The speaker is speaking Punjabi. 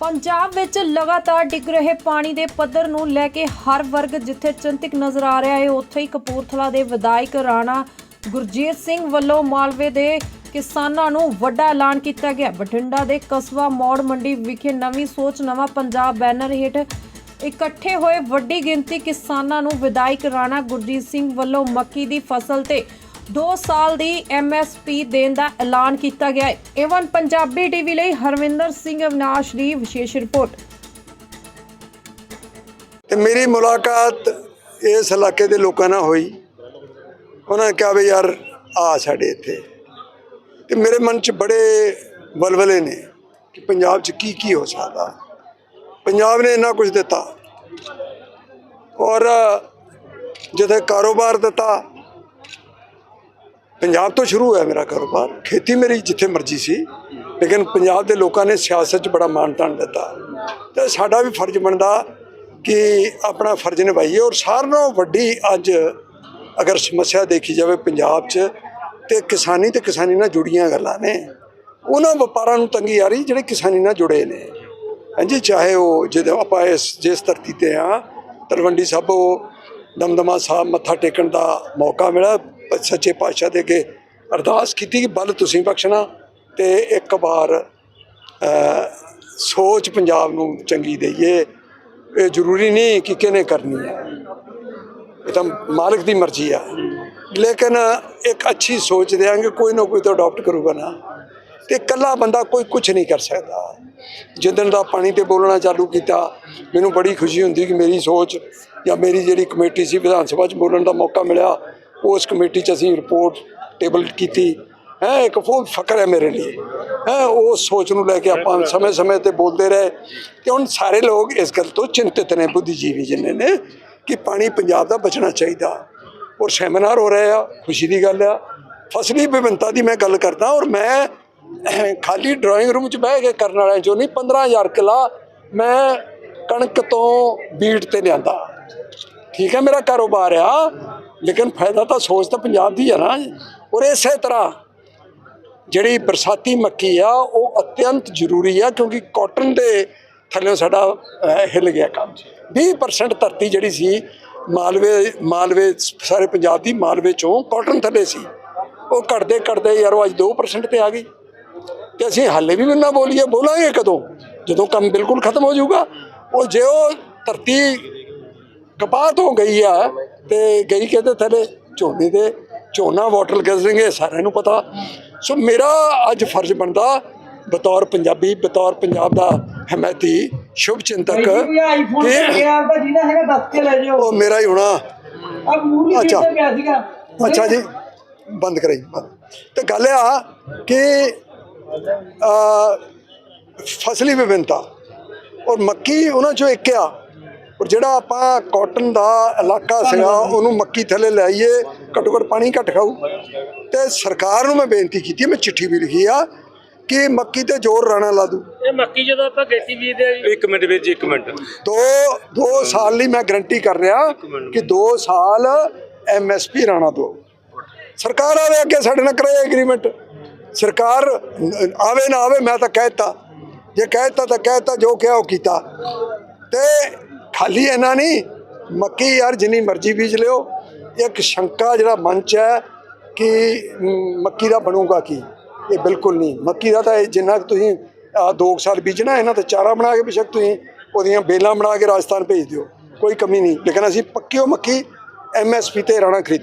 ਪੰਜਾਬ ਵਿੱਚ ਲਗਾਤਾਰ ਡਿੱਗ ਰਹੇ ਪਾਣੀ ਦੇ ਪੱਧਰ ਨੂੰ ਲੈ ਕੇ ਹਰ ਵਰਗ ਜਿੱਥੇ ਚਿੰਤਕ ਨਜ਼ਰ ਆ ਰਿਹਾ ਹੈ, ਉੱਥੇ ਹੀ ਕਪੂਰਥਲਾ ਦੇ ਵਿਧਾਇਕ ਰਾਣਾ ਗੁਰਜੀਤ ਸਿੰਘ ਵੱਲੋਂ ਮਾਲਵੇ ਦੇ ਕਿਸਾਨਾਂ ਨੂੰ ਵੱਡਾ ਐਲਾਨ ਕੀਤਾ ਗਿਆ। ਬਠਿੰਡਾ ਦੇ ਕਸਬਾ ਮੌੜ ਮੰਡੀ ਵਿਖੇ ਨਵੀਂ ਸੋਚ, ਨਵਾਂ ਪੰਜਾਬ ਬੈਨਰ ਹੇਠ ਇਕੱਠੇ ਹੋਏ ਵੱਡੀ ਗਿਣਤੀ ਕਿਸਾਨਾਂ ਨੂੰ ਵਿਧਾਇਕ ਰਾਣਾ ਗੁਰਜੀਤ ਸਿੰਘ ਵੱਲੋਂ ਮੱਕੀ ਦੀ ਫਸਲ ਤੇ 2 ਸਾਲ ਦੀ ਐਮਐਸਪੀ ਦੇਣ ਦਾ ਐਲਾਨ ਕੀਤਾ ਗਿਆ ਹੈ। ਏਵਨ ਪੰਜਾਬੀ ਟੀਵੀ ਲਈ ਹਰਵਿੰਦਰ ਸਿੰਘ ਅਵਿਨਾਸ਼ ਦੀ ਵਿਸ਼ੇਸ਼ ਰਿਪੋਰਟ। ਤੇ ਮੇਰੀ ਮੁਲਾਕਾਤ ਇਸ ਇਲਾਕੇ ਦੇ ਲੋਕਾਂ ਨਾਲ ਹੋਈ। ਉਹਨਾਂ ਨੇ ਕਿਹਾ ਵੀ ਯਾਰ ਆ ਸਾਡੇ ਇੱਥੇ। ਤੇ ਮੇਰੇ ਮਨ 'ਚ ਬੜੇ ਬਲਬਲੇ ਨੇ ਕਿ ਪੰਜਾਬ 'ਚ ਕੀ ਕੀ ਹੋ ਸਕਦਾ। ਪੰਜਾਬ ਨੇ ਇੰਨਾ ਕੁਝ ਦਿੱਤਾ। ਔਰ ਜਿੱਥੇ ਕਾਰੋਬਾਰ ਦਿੱਤਾ ਪੰਜਾਬ ਤੋਂ ਸ਼ੁਰੂ ਹੋਇਆ ਮੇਰਾ ਕਾਰੋਬਾਰ। ਖੇਤੀ ਮੇਰੀ ਜਿੱਥੇ ਮਰਜ਼ੀ ਸੀ, ਲੇਕਿਨ ਪੰਜਾਬ ਦੇ ਲੋਕਾਂ ਨੇ ਸਿਆਸਤ 'ਚ ਬੜਾ ਮਾਣ ਤਾਣ ਦਿੱਤਾ। ਤੇ ਸਾਡਾ ਵੀ ਫਰਜ਼ ਬਣਦਾ ਕਿ ਆਪਣਾ ਫਰਜ਼ ਨਿਭਾਈਏ ਔਰ ਸਾਰਿਆਂ ਨਾਲੋਂ ਵੱਡੀ ਅੱਜ ਅਗਰ ਸਮੱਸਿਆ ਦੇਖੀ ਜਾਵੇ ਪੰਜਾਬ 'ਚ, ਤੇ ਕਿਸਾਨੀ ਤੇ ਕਿਸਾਨੀ ਨਾਲ ਜੁੜੀਆਂ ਗੱਲਾਂ ਨੇ। ਉਹਨਾਂ ਵਪਾਰਾਂ ਨੂੰ ਤੰਗੀ ਆ ਰਹੀ ਜਿਹੜੇ ਕਿਸਾਨੀ ਨਾਲ ਜੁੜੇ ਨੇ। ਹਾਂਜੀ, ਚਾਹੇ ਉਹ ਜਦੋਂ ਆਪਾਂ ਇਸ, ਜਿਸ ਧਰਤੀ ਤੇ ਆ, ਤਲਵੰਡੀ ਸਾਬੋ ਦਮਦਮਾ ਸਾਹਿਬ ਮੱਥਾ ਟੇਕਣ ਦਾ ਮੌਕਾ ਮਿਲਿਆ। ਸੱਚੇ ਪਾਤਸ਼ਾਹ ਦੇ ਅੱਗੇ ਅਰਦਾਸ ਕੀਤੀ ਕਿ ਬਲ ਤੁਸੀਂ ਬਖਸ਼ਣਾ ਤੇ ਇੱਕ ਵਾਰ ਸੋਚ ਪੰਜਾਬ ਨੂੰ ਚੰਗੀ ਦਈਏ। ਇਹ ਜ਼ਰੂਰੀ ਨਹੀਂ ਕਿ ਕਿਹਨੇ ਕਰਨੀ ਹੈ। ਇਹ ਤਾਂ ਮਾਲਕ ਦੀ ਮਰਜ਼ੀ ਆ। ਲੇਕਿਨ ਇੱਕ ਅੱਛੀ ਸੋਚ ਦੇਾਂਗੇ ਕੋਈ ਨਾ ਕੋਈ ਤਾਂ ਅਡਾਪਟ ਕਰੂਗਾ ਨਾ। ਤੇ ਇਕੱਲਾ ਬੰਦਾ ਕੋਈ ਕੁਝ ਨਹੀਂ ਕਰ ਸਕਦਾ। ਜਿੱਦਣ ਦਾ ਪਾਣੀ ਤੇ ਬੋਲਣਾ ਚਾਲੂ ਕੀਤਾ ਮੈਨੂੰ ਬੜੀ ਖੁਸ਼ੀ ਹੁੰਦੀ ਕਿ ਮੇਰੀ ਸੋਚ ਜਾਂ ਮੇਰੀ ਜਿਹੜੀ ਕਮੇਟੀ ਸੀ ਵਿਧਾਨ ਸਭਾ 'ਚ ਬੋਲਣ ਦਾ ਮੌਕਾ ਮਿਲਿਆ ਉਸ ਕਮੇਟੀ 'ਚ ਅਸੀਂ ਰਿਪੋਰਟ ਟੇਬਲ ਕੀਤੀ। ਹੈ ਇੱਕ ਬਹੁਤ ਫਖਰ ਹੈ ਮੇਰੇ ਲਈ। ਹੈ ਉਸ ਸੋਚ ਨੂੰ ਲੈ ਕੇ ਆਪਾਂ ਸਮੇਂ-ਸਮੇਂ ਤੇ ਬੋਲਦੇ ਰਹੇ ਤੇ ਹੁਣ ਸਾਰੇ ਲੋਕ ਇਸ ਗੱਲ ਤੋਂ ਚਿੰਤਿਤ ਨੇ ਬੁੱਧੀਜੀਵੀ ਜਿੰਨੇ ਨੇ ਕਿ ਪਾਣੀ ਪੰਜਾਬ ਦਾ ਬਚਣਾ ਚਾਹੀਦਾ। ਔਰ ਸੈਮੀਨਾਰ ਹੋ ਰਹੇ ਆ ਖੁਸ਼ੀ ਦੀ ਗੱਲ ਆ। ਫਸਲੀ ਵਿਭਿੰਨਤਾ ਦੀ ਮੈਂ ਗੱਲ ਕਰਦਾ ਔਰ ਮੈਂ ਖਾਲੀ ਡਰਾਇੰਗ ਰੂਮ 'ਚ ਬਹਿ ਕੇ ਕਰਨ ਵਾਲਿਆਂ ਚੋਂ ਨਹੀਂ 15000 ਕਿਲਾ ਮੈਂ ਕਣਕ ਤੋਂ ਬੀਟ ਤੇ ਲਿਆਂਦਾ। ਠੀਕ ਹੈ, ਮੇਰਾ ਕਾਰੋਬਾਰ ਆ, ਲੇਕਿਨ ਫਾਇਦਾ ਤਾਂ ਸੋਚ ਤਾਂ ਪੰਜਾਬ ਦੀ ਹੈ ਨਾ। ਔਰ ਇਸੇ ਤਰ੍ਹਾਂ ਜਿਹੜੀ ਬਰਸਾਤੀ ਮੱਕੀ ਆ, ਉਹ ਅਤਿਅੰਤ ਜ਼ਰੂਰੀ ਆ, ਕਿਉਂਕਿ ਕਾਟਨ ਦੇ ਥੱਲੇ ਸਾਡਾ ਹਿੱਲ ਗਿਆ ਕੰਮ। 20% ਧਰਤੀ ਜਿਹੜੀ ਸੀ, ਮਾਲਵੇ ਮਾਲਵੇ, ਸਾਰੇ ਪੰਜਾਬ ਦੀ ਮਾਲਵੇ ਚੋਂ ਕਾਟਨ ਥੱਲੇ ਸੀ। ਉਹ ਘਟਦੇ ਘਟਦੇ ਯਾਰ ਉਹ ਅੱਜ 2% ਤੇ ਆ ਗਈ। ਤੇ ਅਸੀਂ ਹਾਲੇ ਵੀ ਨਾ ਬੋਲੀਏ ਬੋਲਾਂਗੇ ਕਦੋਂ? ਜਦੋਂ ਕੰਮ ਬਿਲਕੁਲ ਖਤਮ ਹੋ ਜਾਊਗਾ। ਉਹ ਜੇ ਉਹ ਧਰਤੀ ਕਪਾਤ ਹੋ ਗਈ ਆ ਤੇ ਗਈ ਕਿਤੇ ਥੱਲੇ? ਝੋਨੇ ਦੇ ਝੋਨਾ ਵਾਟਰ ਗੈਜ਼ਰਿੰਗ ਇਹ ਸਾਰਿਆਂ ਨੂੰ ਪਤਾ। ਸੋ ਮੇਰਾ ਅੱਜ ਫਰਜ਼ ਬਣਦਾ ਬਤੌਰ ਪੰਜਾਬੀ ਬਤੌਰ ਪੰਜਾਬ ਦਾ ਹਮਾਇਤੀ ਸ਼ੁਭ ਚਿੰਤਕ ਕਿ ਕੇ ਉਹ ਮੇਰਾ ਹੀ ਹੋਣਾ। ਅੱਛਾ। ਅੱਛਾ ਜੀ ਬੰਦ ਕਰਾਈ। ਤੇ ਗੱਲ ਆ ਕਿ ਫਸਲੀ ਵਿਭਿੰਨਤਾ। ਔਰ ਮੱਕੀ ਉਹਨਾਂ ਚੋਂ ਇੱਕ ਆ। ਔਰ ਜਿਹੜਾ ਆਪਾਂ ਕਾਟਨ ਦਾ ਇਲਾਕਾ ਸੀਗਾ ਉਹਨੂੰ ਮੱਕੀ ਥੱਲੇ ਲਾਈਏ ਘੱਟੋ ਘੱਟ ਪਾਣੀ ਘੱਟ ਖਾਊ। ਤੇ ਸਰਕਾਰ ਨੂੰ ਮੈਂ ਬੇਨਤੀ ਕੀਤੀ ਮੈਂ ਚਿੱਠੀ ਵੀ ਲਿਖੀ ਆ ਕਿ ਮੱਕੀ ਤੇ ਜ਼ੋਰ ਰਾਣਾ ਲਾ ਦੂ। ਇਹ ਮੱਕੀ ਜਦੋਂ ਆਪਾਂ ਗੇਤੀ ਬੀਜਦੇ ਆ ਇੱਕ ਮਿੰਟ ਵੀਰ ਜੀ ਇੱਕ ਮਿੰਟ। ਦੋ ਦੋ ਸਾਲ ਲਈ ਮੈਂ ਗਰੰਟੀ ਕਰ ਰਿਹਾ ਕਿ ਦੋ ਸਾਲ ਐਮਐਸਪੀ ਰਾਣਾ ਦੋ। ਸਰਕਾਰ ਆਵੇ ਅੱਗੇ ਸਾਡੇ ਨਾਲ ਕਰਾਏ ਐਗਰੀਮੈਂਟ ਸਰਕਾਰ ਆਵੇ ਨਾ ਆਵੇ, ਮੈਂ ਤਾਂ ਕਹਿਤਾ ਜੇ ਕਹਿਤਾ ਤਾਂ ਕਹਿਤਾ ਜੋ ਕਿਹਾ ਉਹ ਕੀਤਾ। ਤੇ ਖਾਲੀ ਇਹਨਾਂ ਨਹੀਂ, ਮੱਕੀ ਯਾਰ ਜਿੰਨੀ ਮਰਜ਼ੀ ਬੀਜ ਲਿਓ। ਇੱਕ ਸ਼ੰਕਾ ਜਿਹੜਾ ਮਨ ਚ ਹੈ ਕਿ ਮੱਕੀ ਦਾ ਬਣੂਗਾ ਕੀ? ਇਹ ਬਿਲਕੁਲ ਨਹੀਂ। ਮੱਕੀ ਦਾ ਤਾਂ ਇਹ ਜਿੰਨਾ ਕੁ ਤੁਸੀਂ ਆਹ ਦੋ ਕੁ ਸਾਲ ਬੀਜਣਾ, ਇਹਨਾਂ ਤੇ ਚਾਰਾ ਬਣਾ ਕੇ ਬੇਸ਼ੱਕ ਤੁਸੀਂ ਉਹਦੀਆਂ ਬੇਲਾਂ ਬਣਾ ਕੇ ਰਾਜਸਥਾਨ ਭੇਜ ਦਿਓ। ਕੋਈ ਕਮੀ ਨਹੀਂ। ਲੇਕਿਨ ਅਸੀਂ ਪੱਕਿਓ ਮੱਕੀ ਐਮਐਸਪੀ ਤੇ ਰਾਣਾ ਖਰੀਦੂ।